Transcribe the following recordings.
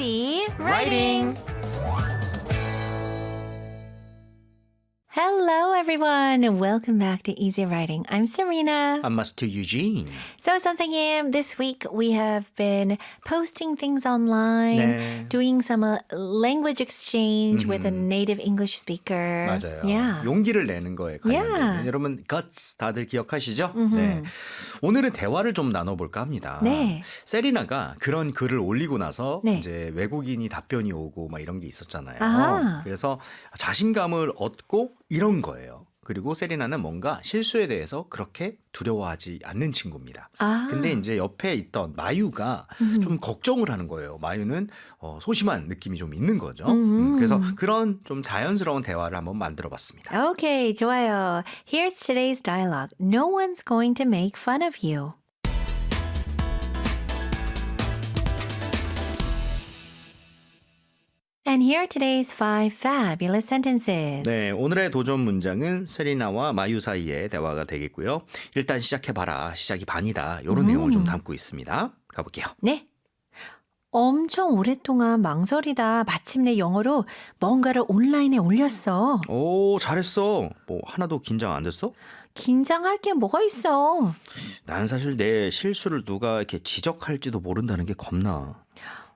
Easy Writing. Hello, everyone, welcome back to Easy Writing. I'm Serena. I'm Master Eugene. So, 선생님, this week we have been posting things online, 네. doing some uh, language exchange with a native English speaker. 맞아요. Yeah. 용기를 내는 거에 관련된 Yeah. 여러분 guts 다들 기억하시죠? 네. 오늘은 대화를 좀 나눠볼까 합니다. 네. 세리나가 그런 글을 올리고 나서 네. 이제 외국인이 답변이 오고 막 이런 게 있었잖아요. 아하. 그래서 자신감을 얻고 이런 거예요. 그리고 세리나는 뭔가 실수에 대해서 그렇게 두려워하지 않는 친구입니다. 아. 근데 이제 옆에 있던 마유가 좀 걱정을 하는 거예요. 마유는 어, 소심한 느낌이 좀 있는 거죠. 음, 그래서 그런 좀 자연스러운 대화를 한번 만들어 봤습니다. Okay, 좋아요. Here's today's dialogue. No one's going to make fun of you. And here are today's five fabulous sentences. 네, 오늘의 도전 문장은 세리나와 마유 사이의 대화가 되겠고요. 일단 시작해봐라. 시작이 반이다. 이런 내용을 좀 담고 있습니다. 가볼게요. 네. 엄청 오랫동안 망설이다 마침내 영어로 뭔가를 온라인에 올렸어. 오, 잘했어. 뭐 하나도 긴장 안 됐어? 긴장할 게 뭐가 있어? 난 사실 내 실수를 누가 이렇게 지적할지도 모른다는 게 겁나.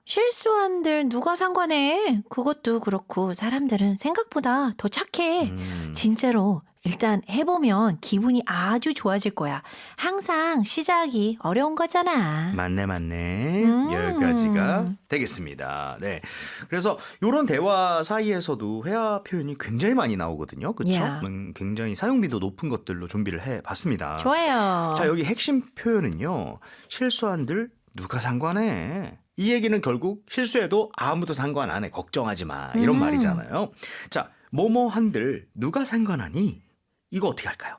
실수한들 누가 상관해? 그것도 그렇고 사람들은 생각보다 더 착해. 음, 진짜로 일단 해보면 기분이 아주 좋아질 거야. 항상 시작이 어려운 거잖아. 맞네, 맞네. 음. 여기까지가 되겠습니다. 네. 그래서 이런 대화 사이에서도 회화 표현이 굉장히 많이 나오거든요. 그렇죠? Yeah. 음, 굉장히 사용비도 높은 것들로 준비를 해 봤습니다. 좋아요. 자, 여기 핵심 표현은요. 실수한들 누가 상관해? 이 얘기는 결국 실수해도 아무도 상관 안 해. 걱정하지 마. 이런 음. 말이잖아요. 자, 뭐뭐 한들 누가 상관하니? 이거 어떻게 할까요?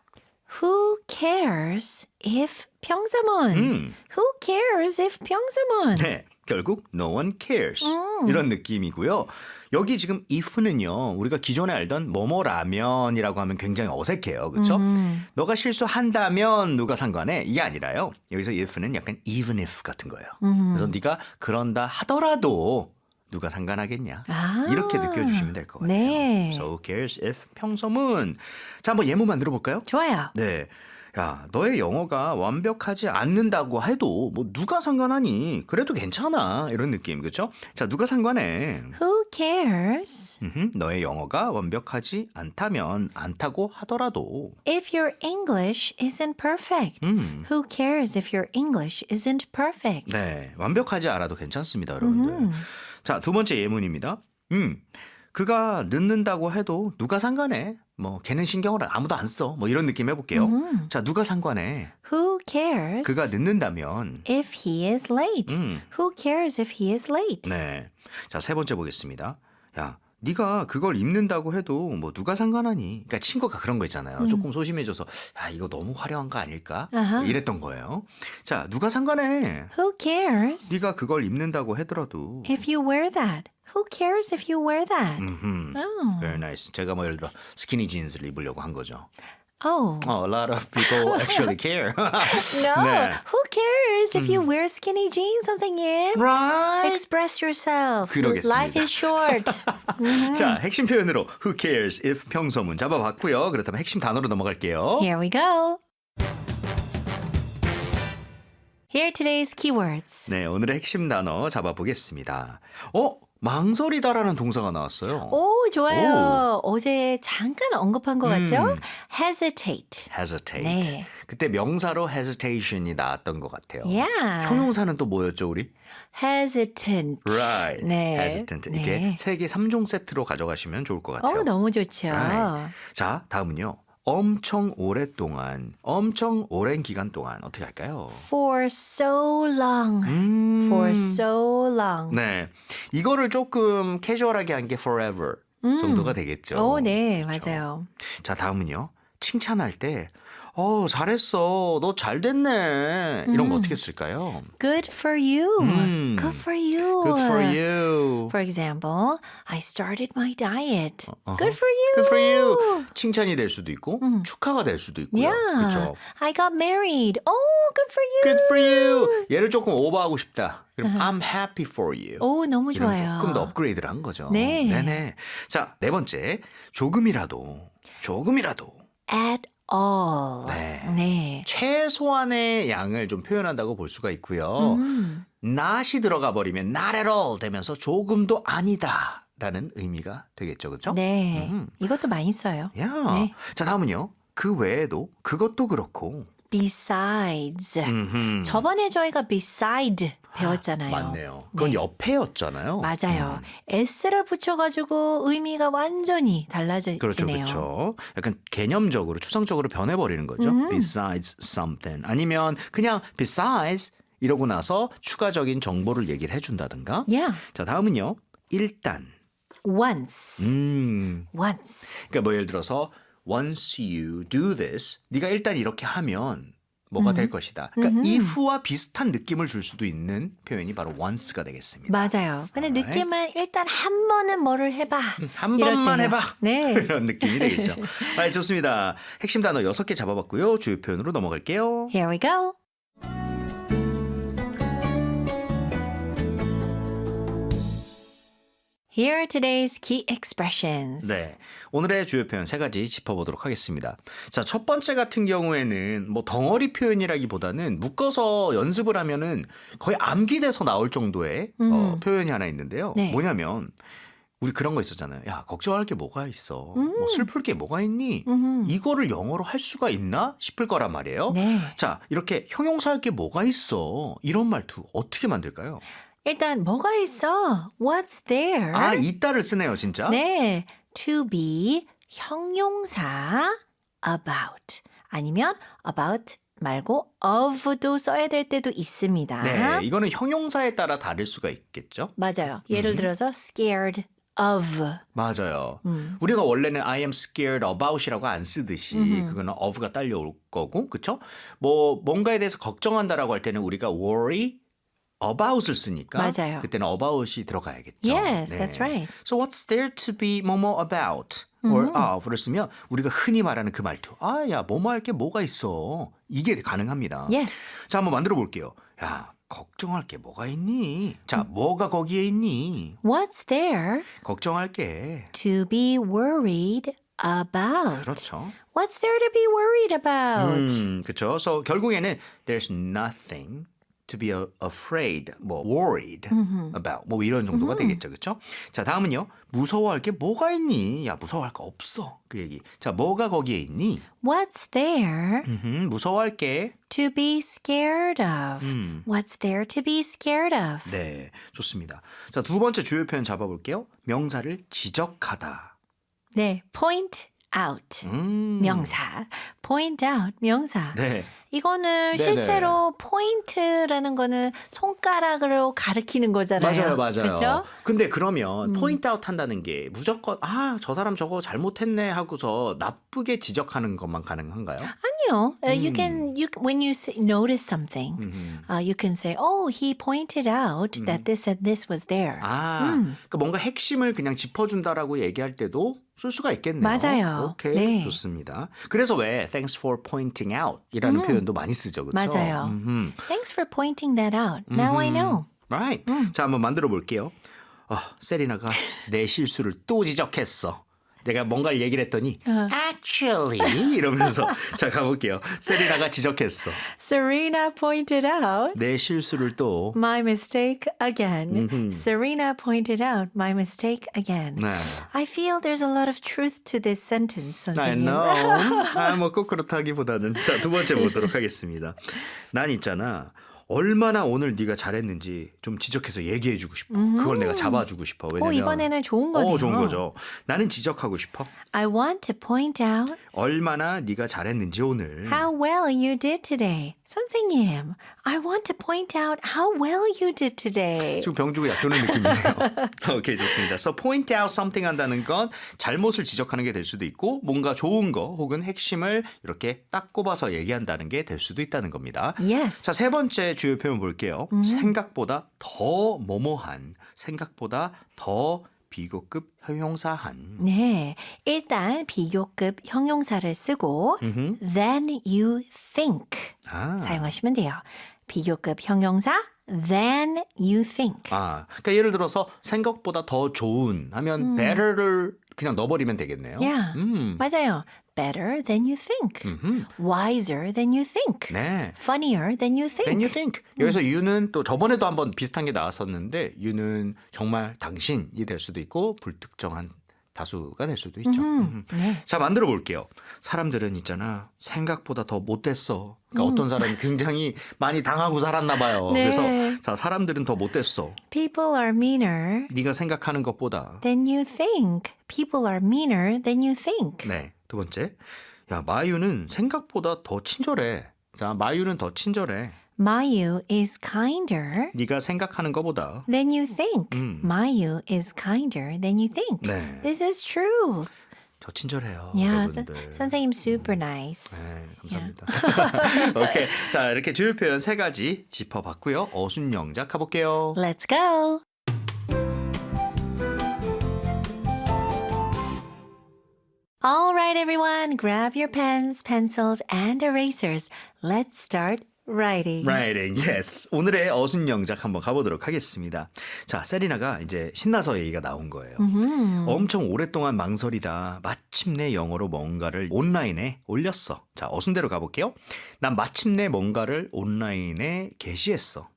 Who cares if 평서문? 음. Who cares if 평서문? 네. 결국 no one cares. 음. 이런 느낌이고요. 여기 지금 if는요. 우리가 기존에 알던 뭐뭐라면이라고 하면 굉장히 어색해요. 그렇죠? 음. 너가 실수한다면 누가 상관해? 이게 아니라요. 여기서 if는 약간 even if 같은 거예요. 음. 그래서 네가 그런다 하더라도 누가 상관하겠냐? 아. 이렇게 느껴주시면 될 것 같아요. 네. So cares if 평서문. 자, 한번 예문 만들어 볼까요? 좋아요. 네. 야, 너의 영어가 완벽하지 않는다고 해도 뭐 누가 상관하니? 그래도 괜찮아. 이런 느낌. 그렇죠? 자, 누가 상관해? Who cares 음흠, 너의 영어가 완벽하지 않다면 않다고 하더라도 if your English isn't perfect? 음. Who cares if your English isn't perfect? 네, 완벽하지 않아도 괜찮습니다, 여러분들. 음. 자, 두 번째 예문입니다. 음, 그가 늦는다고 해도 누가 상관해? 뭐, 걔는 신경을 아무도 안 써. 뭐, 이런 느낌 해볼게요. 음. 자, 누가 상관해? Who cares 그가 늦는다면, if he is late? 음, Who cares if he is late? 네. 자, 세 번째 보겠습니다. 야, 네가 그걸 입는다고 해도 뭐 누가 상관하니? 그러니까 친구가 그런 거 있잖아요. 조금 소심해져서 야, 이거 너무 화려한 거 아닐까? 아하. 이랬던 거예요. 자, 누가 상관해? Who cares 네가 그걸 입는다고 하더라도 if you wear that? Who cares if you wear that? 음흠. Oh. Very nice. 제가 뭐 예를 들어 스키니 진스를 입으려고 한 거죠. Oh. Oh, a lot of people actually care. No. 네. Who cares if you wear skinny jeans, 선생님? right. Express yourself. 그러겠습니다. Life is short. 자, 핵심 표현으로 who cares if 평서문 잡아봤고요. 그렇다면 핵심 단어로 넘어갈게요. Here we go. Here are today's keywords. 네, 오늘의 핵심 단어 잡아보겠습니다. 어? 망설이다라는 동사가 나왔어요. 오, 좋아요. 어제 잠깐 언급한 것 같죠? 음. hesitate. hesitate. 네. 그때 명사로 hesitation이 나왔던 것 같아요. Yeah. 형용사는 또 뭐였죠, 우리? hesitant. Right. 네. hesitant. 네. 이게 세개 3종 세트로 가져가시면 좋을 것 같아요. 어, 너무 좋죠. Right. 자, 다음은요. 엄청 오랫동안, 엄청 오랜 기간 동안 어떻게 할까요? For so long. 음. For so long. 네. 이거를 조금 캐주얼하게 한 게 forever 정도가 되겠죠. 오, 네, 그렇죠. 맞아요. 자, 다음은요. 칭찬할 때 어, 잘했어. 너 잘 됐네. 이런 거 음. 어떻게 쓸까요? Good for you. 음. Good for you. Good for you. For example, I started my diet. 어허. Good for you. Good for you. 칭찬이 될 수도 있고 음. 축하가 될 수도 있고요. Yeah. 그렇죠. I got married. Oh, good for you. Good for you. 얘를 조금 오버하고 싶다. 그럼 I'm happy for you. 오, 너무 이러면 좋아요. 조금 더 업그레이드를 한 거죠. 네. 네네. 자, 네 번째. 조금이라도, 조금이라도 At all. 네. 네. 최소한의 양을 좀 표현한다고 볼 수가 있고요. 음. not이 들어가 버리면 not at all 되면서 조금도 아니다. 라는 의미가 되겠죠. 그렇죠? 네. 음. 이것도 많이 써요. 야. 네. 자, 다음은요. 그 외에도 그것도 그렇고. Besides. 음흠. 저번에 저희가 beside 배웠잖아요. 맞네요. 그건 네. 옆에였잖아요. 맞아요. 음. s를 붙여가지고 의미가 완전히 달라지네요. 그렇죠, 그렇죠. 약간 개념적으로 추상적으로 변해버리는 거죠. 음. Besides something 아니면 그냥 besides 이러고 나서 추가적인 정보를 얘기를 해준다든가. Yeah. 자 다음은요. 일단. Once. 음. Once. 그러니까 뭐 예를 들어서 once you do this, 네가 일단 이렇게 하면 뭐가 될 것이다. 그러니까 음흠. if와 비슷한 느낌을 줄 수도 있는 표현이 바로 once가 되겠습니다. 맞아요. 근데 Alright. 느낌은 일단 한 번은 뭐를 해봐. 한 이럴 번만 때요. 해봐. 네. 이런 느낌이 되겠죠. 아, 좋습니다. 핵심 단어 6개 잡아봤고요. 주요 표현으로 넘어갈게요. Here we go. Here are today's key expressions. 네. 오늘의 주요 표현 세 가지 짚어보도록 하겠습니다. 자, 첫 번째 같은 경우에는 뭐 덩어리 표현이라기보다는 묶어서 연습을 하면은 거의 암기돼서 나올 정도의 어, 음. 표현이 하나 있는데요. 네. 뭐냐면 우리 그런 거 있었잖아요. 야, 걱정할 게 뭐가 있어? 음. 뭐 슬플 게 뭐가 있니? 음흠. 이거를 영어로 할 수가 있나 싶을 거란 말이에요. 네. 자, 이렇게 형용사 할 게 뭐가 있어? 이런 말투 어떻게 만들까요? 일단 뭐가 있어? What's there? 아, 이따를 쓰네요, 진짜. 네. To be 형용사 about 아니면 about 말고 of도 써야 될 때도 있습니다. 네, 이거는 형용사에 따라 다를 수가 있겠죠? 맞아요. 예를 음. 들어서 scared of. 맞아요. 음. 우리가 원래는 I am scared about이라고 안 쓰듯이 음흠. 그거는 of가 딸려올 거고, 그쵸? 뭐 뭔가에 대해서 걱정한다라고 할 때는 우리가 worry about을 쓰니까 맞아요. 그때는 about이 들어가야겠죠. Yes, 네. that's right. So what's there to be 뭐뭐 about or 음. of를 쓰면 우리가 흔히 말하는 그 말투. 아, 야, 뭐뭐 할 게 뭐가 있어. 이게 가능합니다. Yes. 자, 한번 만들어 볼게요. 야, 걱정할 게 뭐가 있니? 자, 뭐가 거기에 있니? What's there 걱정할 게. to be worried about? 그렇죠. What's there to be worried about? 음, 그렇죠. So 결국에는 there's nothing to be afraid, 뭐 worried about 뭐 이런 정도가 되겠죠. 그렇죠? 자, 다음은요. 무서워할 게 뭐가 있니? 야, 무서워할 거 없어. 그 얘기. 자, 뭐가 거기에 있니? What's there 음흠, 무서워할 게. to be scared of? 음. What's there to be scared of? 네, 좋습니다. 자, 두 번째 주요 표현 잡아볼게요. 명사를 지적하다. 네, point out. 음. 명사. point out. 명사. 네. 이거는 네네. 실제로 포인트라는 거는 손가락으로 가리키는 거잖아요. 맞아요, 맞아요. 그렇죠? 근데 그러면 음. 포인트 아웃 한다는 게 무조건 아, 저 사람 저거 잘못했네 하고서 나쁘게 지적하는 것만 가능한가요? 아니요. Uh, you 음. can you when you say, notice something, uh, you can say, "Oh, he pointed out that this and this was there." 아, 음. 그러니까 뭔가 핵심을 그냥 짚어준다라고 얘기할 때도 쓸 수가 있겠네요. 맞아요. 오케이, 네. 좋습니다. 그래서 왜 thanks for pointing out이라는 음. 표현도 많이 쓰죠, 그렇죠? 맞아요. 음흠. Thanks for pointing that out. Now I know. Right. 음. 자, 한번 만들어 볼게요. 아, 세리나가 내 실수를 또 지적했어. 내가 뭔가를 얘기를 했더니 어. actually 이러면서 자 가볼게요. 세리나가 지적했어. Serena pointed out 내 실수를 또 my mistake again. Serena pointed out my mistake again. 네. I feel there's a lot of truth to this sentence, I 선생님. know. 아, 뭐 꼭 그렇다기보다는 자, 두 번째 보도록 하겠습니다. 난 있잖아. 얼마나 오늘 네가 잘했는지 좀 지적해서 얘기해 주고 싶어. 그걸 내가 잡아 주고 싶어. 오, 왜냐면 이번에는 좋은 거네요. 어, 좋은 거죠. 나는 지적하고 싶어. I want to point out 얼마나 네가 잘했는지 오늘. how well you did today. 선생님, I want to point out how well you did today. 지금 병주고 약조는 느낌이네요. 오케이 좋습니다. So point out something 한다는 건 잘못을 지적하는 게 될 수도 있고 뭔가 좋은 거 혹은 핵심을 이렇게 딱 꼽아서 얘기한다는 게 될 수도 있다는 겁니다. Yes. 자, 세 번째 주요 표현 볼게요. 생각보다 더 뭐뭐한, 생각보다 더 비교급 형용사한. 네, 일단 비교급 형용사를 쓰고 음흠. than you think 아. 사용하시면 돼요. 비교급 형용사 than you think. 아, 그러니까 예를 들어서 생각보다 더 좋은 하면 better를 그냥 넣어버리면 되겠네요. Yeah. 음. 맞아요. Better than you think. 음흠. Wiser than you think. 네. Funnier than you think. Then you think. 여기서 you는 또 저번에도 한번 비슷한 게 나왔었는데 you는 정말 당신이 될 수도 있고 불특정한 다수가 될 수도 있죠. 음. 네. 자 만들어 볼게요. 사람들은 있잖아 생각보다 더 못됐어. 그러니까 어떤 사람이 굉장히 많이 당하고 살았나 봐요. 음. 네. 그래서 자 사람들은 더 못됐어. People are meaner 네가 생각하는 것보다. than you think. People are meaner than you think. 네. 두 번째. 야 마유는 생각보다 더 친절해. 자 마유는 더 친절해. Mayu is kinder 네가 생각하는 것보다. than you think. 음. Mayu is kinder than you think. 네. This is true. 저 친절해요. Yeah, 선- 여러분들. 선생님 super nice. 네, 감사합니다. 오케이. 자, 이렇게 주요 표현 세 가지 짚어봤고요. 어순 영작 가볼게요. Let's go. All right, everyone, grab your pens, pencils, and erasers. Let's start writing. Writing, yes. 오늘의 어순 영작 한번 가보도록 하겠습니다. 자, 세리나가 이제 신나서 얘기가 나온 거예요. 음. 엄청 오랫동안 망설이다 마침내 영어로 뭔가를 온라인에 올렸어. 자, 어순대로 가볼게요. 난 마침내 뭔가를 온라인에 게시했어.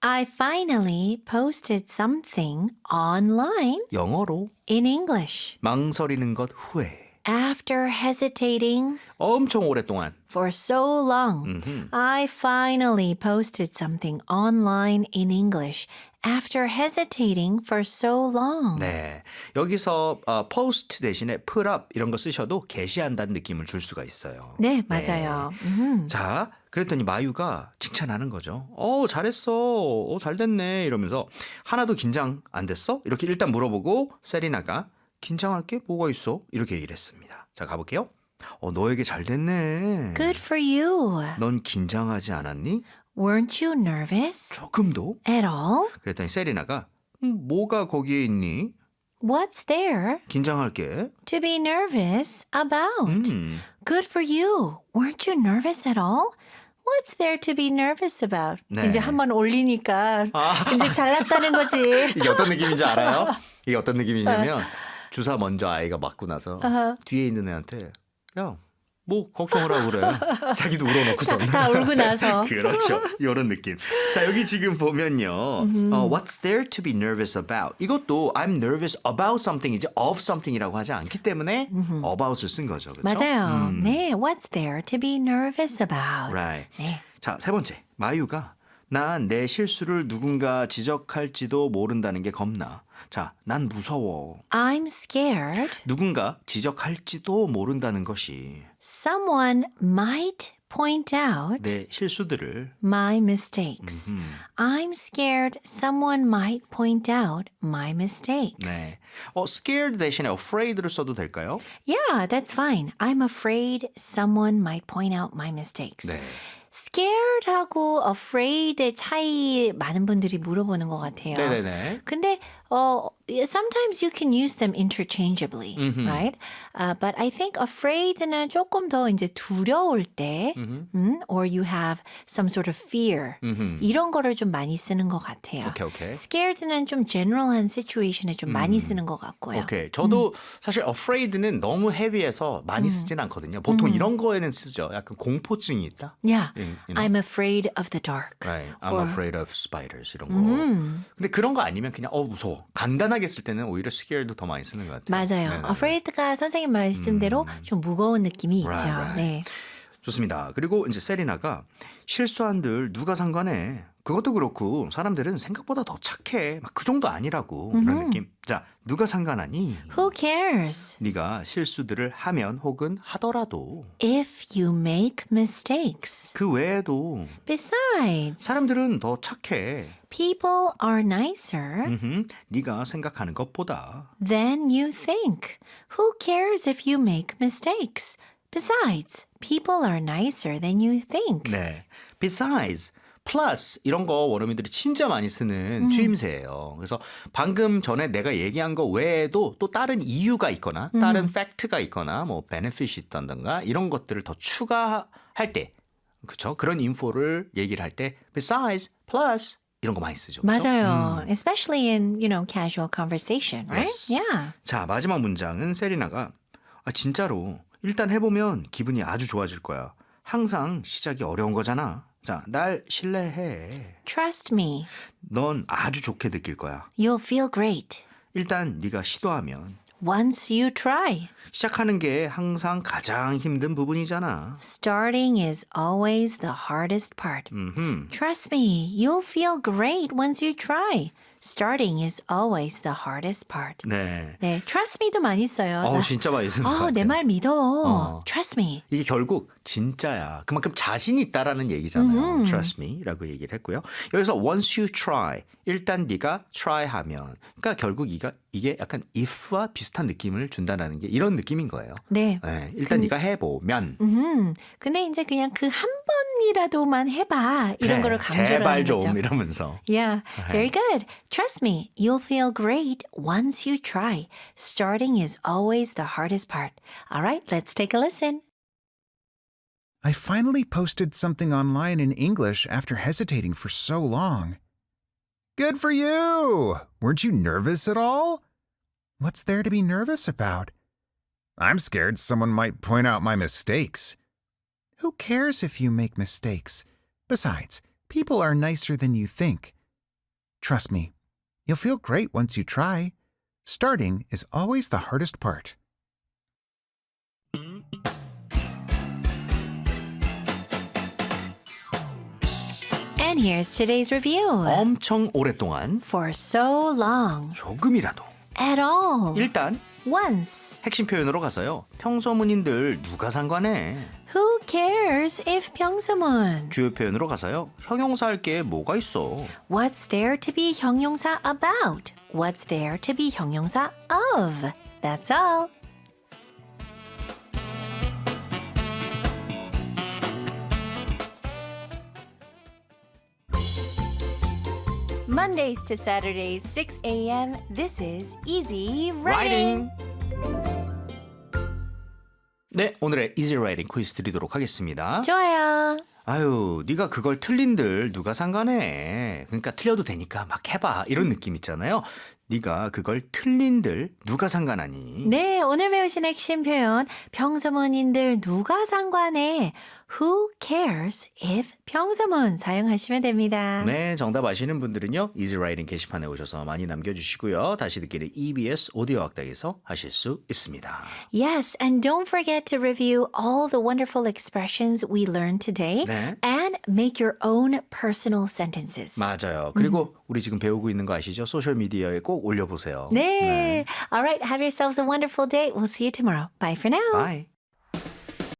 I finally posted something online 영어로 in English 망설이는 것 후에 after hesitating 엄청 오랫동안 for so long. I finally posted something online in English after hesitating for so long. 네. 여기서 어, post 대신에 put up 이런 거 쓰셔도 게시한다는 느낌을 줄 수가 있어요. 네, 맞아요. 음. 자, 그랬더니 마유가 칭찬하는 거죠. 어, 잘했어. 어, 잘 됐네. 이러면서 하나도 긴장 안 됐어? 이렇게 일단 물어보고 세리나가 긴장할 게 뭐가 있어? 이렇게 얘기를 했습니다. 자, 가볼게요. 어, 너에게 잘 됐네. Good for you. 넌 긴장하지 않았니? Weren't you nervous 조금도? at all? 그랬더니 세리나가 음, 뭐가 거기에 있니? What's there 긴장할 게? to be nervous about? 음. Good for you. Weren't you nervous at all? What's there to be nervous about? 네. 이제 한 번 올리니까 아. 이제 잘났다는 거지. 이게 어떤 느낌인지 알아요? 이게 어떤 느낌이냐면 주사 먼저 아이가 맞고 나서 아하. 뒤에 있는 애한테 야, 뭐 걱정을 하고 그래. 자기도 울어놓고서. 다 울고 나서. 그렇죠. 이런 느낌. 자, 여기 지금 보면요. 어, what's there to be nervous about? 이것도 I'm nervous about something이지 of something이라고 하지 않기 때문에 about을 쓴 거죠. 그렇죠? 맞아요. 음, 네, what's there to be nervous about? Right. 네. 자, 세 번째. 마유가 난 내 실수를 누군가 지적할지도 모른다는 게 겁나. 자, 난 무서워. I'm scared 누군가 지적할지도 모른다는 것이 someone might point out 내 실수들을 my mistakes. 음, I'm scared someone might point out my mistakes. 네. 어, scared 대신에 afraid를 써도 될까요? Yeah, that's fine. I'm afraid someone might point out my mistakes. 네. scared하고 afraid의 차이 많은 분들이 물어보는 것 같아요. 네네네. 근데 어 sometimes you can use them interchangeably, right? Uh, but I think afraid는 조금 더 이제 두려울 때, 음, or you have some sort of fear 음흠. 이런 거를 좀 많이 쓰는 것 같아요. 오케이, 오케이. Scared는 좀 general한 situation에 좀 많이 쓰는 것 같고요. 오케이. 저도 사실 afraid는 너무 헤비해서 많이 쓰진 않거든요. 보통 이런 거에는 쓰죠. 약간 공포증이 있다. Yeah, you know? I'm afraid of the dark. Right. I'm Or- afraid of spiders 이런 거. 음. 근데 그런 거 아니면 그냥 어 무서워. 간단 하게 쓸 때는 오히려 scared도 더 많이 쓰는 것 같아요. 맞아요. 네네네. afraid가 선생님 말씀대로 좀 무거운 느낌이 있죠. Right, right. 네. 좋습니다. 그리고 이제 세리나가 실수한들 누가 상관해? 그것도 그렇고 사람들은 생각보다 더 착해. 막 그 정도 아니라고 이런 느낌. 자, 누가 상관하니? Who cares? 네가 실수들을 하면 혹은 하더라도 If you make mistakes. 그 외에도 Besides, 사람들은 더 착해. people are nicer 음흠, 네가 생각하는 것보다. than you think. Who cares if you make mistakes? Besides, people are nicer than you think. 네. Besides, plus 이런 거 원어민들이 진짜 많이 쓰는 주임새예요. 그래서 방금 전에 내가 얘기한 거 외에도 또 다른 이유가 있거나 다른 팩트가 있거나 뭐 베네핏이 있던가 이런 것들을 더 추가할 때 그렇죠? 그런 인포를 얘기를 할 때 besides, plus 이런 거 많이 쓰죠. 그렇죠? 맞아요. Especially in, you know, casual conversation, right? Yes. Yeah. 자, 마지막 문장은 세리나가 아, 진짜로 일단 해보면 기분이 아주 좋아질 거야. 항상 시작이 어려운 거잖아. 자, 날 신뢰해. Trust me. 넌 아주 좋게 느낄 거야. You'll feel great. 일단 네가 시도하면 Once you try. 시작하는 게 항상 가장 힘든 부분이잖아. Starting is always the hardest part. 음흠. Trust me, you'll feel great once you try. Starting is always the hardest part. 네. 네, trust me도 많이 써요. 어우 나- 진짜 많이 쓰는 것 어, 같아요. 내 말 믿어. 어. Trust me. 이게 결국 진짜야. 그만큼 자신 있다라는 얘기잖아요. Trust me라고 얘기를 했고요. 여기서 once you try 일단 네가 try 하면 그러니까 결국 이가 이게 약간 if와 비슷한 느낌을 준다라는 게 이런 느낌인 거예요. 네. 네, 일단 네가 해보면 음, 근데 이제 그냥 그 한 번이라도만 해봐 이런 그래, 거를 강조를 제발 하는 좀 거죠. 이러면서 Yeah, very good. Trust me, you'll feel great once you try. Starting is always the hardest part. All right, let's take a listen. I finally posted something online in English after hesitating for so long. Good for you! Weren't you nervous at all? What's there to be nervous about? I'm scared someone might point out my mistakes. Who cares if you make mistakes? Besides, people are nicer than you think. Trust me, you'll feel great once you try. Starting is always the hardest part. And here's today's review. 엄청 오랫동안 For so long, 조금이라도 at all, 일단 once. 핵심 표현으로 가서요. 평소문인들 누가 상관해? Who cares if 평소문? 주요 표현으로 가서요. 형용사 할 게 뭐가 있어? What's there to be 형용사 about? What's there to be 형용사 of? That's all. Mondays to Saturdays, 6 a.m. This is Easy Writing. 네, 오늘의 easy writing 퀴즈 드리도록 하겠습니다. 좋아요. 아유, 네가 그걸 틀린들 누가 상관해? 그러니까 틀려도 되니까 막 해봐 이런 느낌 있잖아요. 네가 그걸 틀린들 누가 상관하니? 네, 오늘 배우신 핵심 표현 평소문인들 누가 상관해? Who cares if 평소문 사용하시면 됩니다. 네, 정답 아시는 분들은요. easy writing 게시판에 오셔서 많이 남겨주시고요. 다시 듣기를 EBS 오디오 학당에서 하실 수 있습니다. Yes, and don't forget to review all the wonderful expressions we learned today 네. and make your own personal sentences. 맞아요. 그리고 우리 지금 배우고 있는 거 아시죠? 소셜 미디어에 꼭 올려보세요. 네. All right, have yourselves a wonderful day. We'll see you tomorrow. Bye for now. Bye.